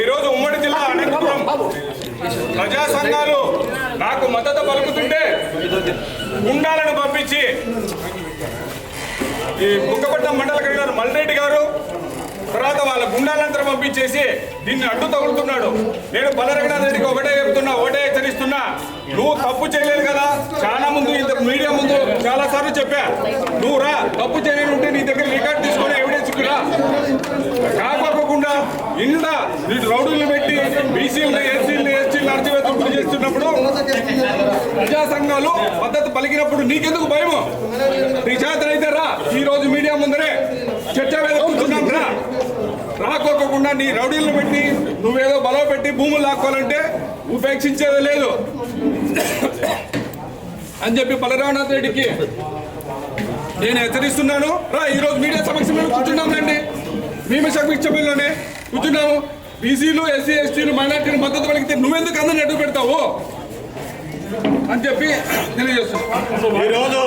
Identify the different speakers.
Speaker 1: ఈరోజు ఉమ్మడి జిల్లా అనంతపురం ప్రజా సంఘాలు నాకు మద్దతు పలుకుతుంటే గుండాలను పంపించి ఈ ముక్కపట్నం మండల కన్వీనర్ మల్లిరెడ్డి గారు తర్వాత వాళ్ళ గుండాలంతా పంపించేసి దీన్ని అడ్డు తగులుతున్నాడు. నేను బలరఘనాథ్ రెడ్డికి ఒకటే చెప్తున్నా ఒకటే హెచ్చరిస్తున్నా. నువ్వు తప్పు చేయలేదు కదా. చాలా ముందు ఇంత మీడియా ముందు చాలా సార్లు చెప్పా. నువ్వు రా తప్పు చేయలేనుంటే నీ దగ్గర రికార్డ్ తీసుకొని ఎవిడెన్స్ కూడా ఇక్కడ వీటి రౌడీలు పెట్టి బీసీలు ఎస్సీలు ఎస్టీలు అణచివేతలు చేస్తున్నప్పుడు ప్రజా సంఘాలు మద్దతు పలికినప్పుడు నీకెందుకు భయం నీ అయితే రా. ఈ రోజు మీడియా ముందరే చర్చ మీద కూర్చున్నాం రా. రాకోకుండా నీ రౌడీలను పెట్టి నువ్వేదో బలవ పెట్టి భూములు లాక్కోవాలంటే ఉపేక్షించేది లేదు. అని చెప్పి బలరామనాథ్ రెడ్డికి నేను హెచ్చరిస్తున్నాను. రా ఈరోజు మీడియా సమక్షంలో కూర్చున్నాం రండి. ఇచ్చే సమక్షంలోనే కూర్చున్నాము. బీసీలు ఎస్సీ ఎస్టీలు మైనార్టీలు మద్దతు పలికితే నువ్వెందుకు అందరిని అడ్డు పెడతావు? అని చెప్పి తెలియజేస్తున్నాను
Speaker 2: ఈరోజు